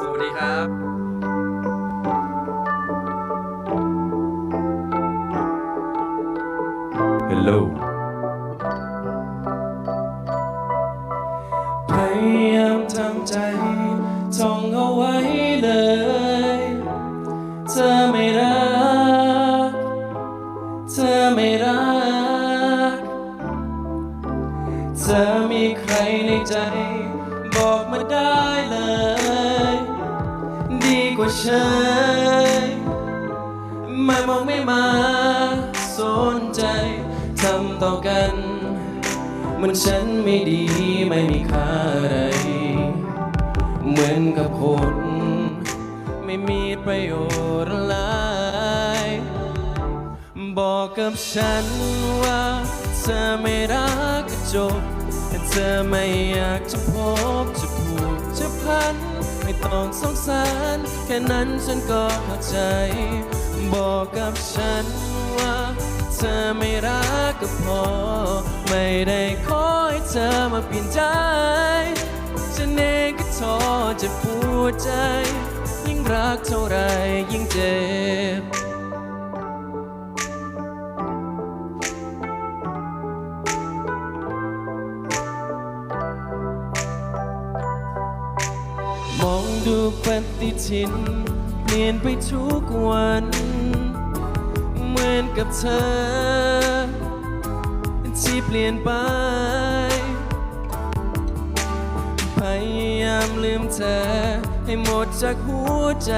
สวัสดีครับ Hello พยายามทำใจท่องเอาไว้เลย เธอไม่รัก เธอไม่รัก เธอมีใครในใจ บอกมาได้เลยดี กว่าฉันไม่มองไม่มาสนใจทำต่อกัน มันฉันไม่ดีไม่มีค่าอะไร เหมือนกับคน ไม่มีประโยชน์อะไรบอกกับฉันว่าเธอไม่รักก็จบแต่เธอไม่อยากจะพบจะพ ต้องสงสารแค่นั้นฉันก็เข้าใจ บอกกับฉันว่าเธอไม่รักก็พอ ไม่ได้ขอให้เธอมาเปลี่ยนใจ ฉันเองก็ท้อจะปวดใจ ยิ่งรักเท่าไรยิ่งเจ็บ ดูปฏิทิน เปลี่ยนไปทุกวัน เหมือนกับเธอ ที่เปลี่ยนไป พยายามลืมเธอ ให้หมดจากหัวใจ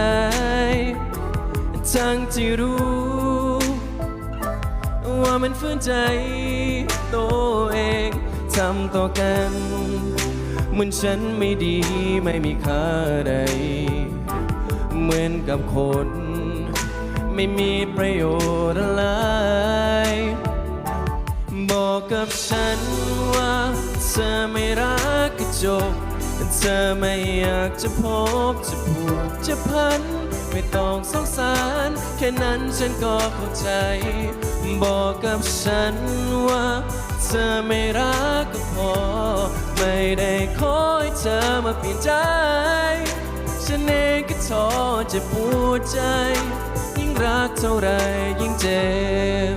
ทั้งที่รู้ ว่ามันฝืนใจตัวเองทำต่อกัน เหมือนฉันไม่ดีไม่มีค่าใด เหมือนกับคน ไม่มีประโยชน์อะไร บอกกับฉันว่าเธอไม่รักก็จบเธอไม่อยากจะพบจะผูกจะพัน ไม่ต้องสงสาร แค่นั้นฉันก็เข้าใจ บอกกับฉันว่า เธอไม่รักก็พอ ไม่ได้ขอให้เธอมาเปลี่ยนใจ ฉันเองก็ท้อจะปวดใจ ยิ่งรักเท่าไรยิ่งเจ็บ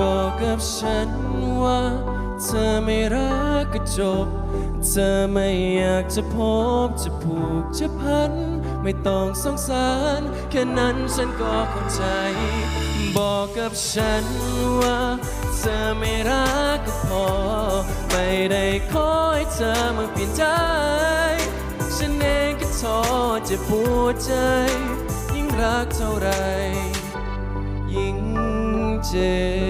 บอกกับฉันว่า เธอไม่รักก็จบ เธอไม่อยากจะพบจะผูกจะพัน ไม่ต้องสงสาร แค่นั้นฉันก็เข้าใจ บอกกับฉันว่าเธอไม่รักก็พอ ไม่ได้ขอให้เธอมาเปลี่ยนใจ ฉันเองก็ท้อจะปวดใจ ยิ่งรักเท่าไหรยิ่งเจ็บ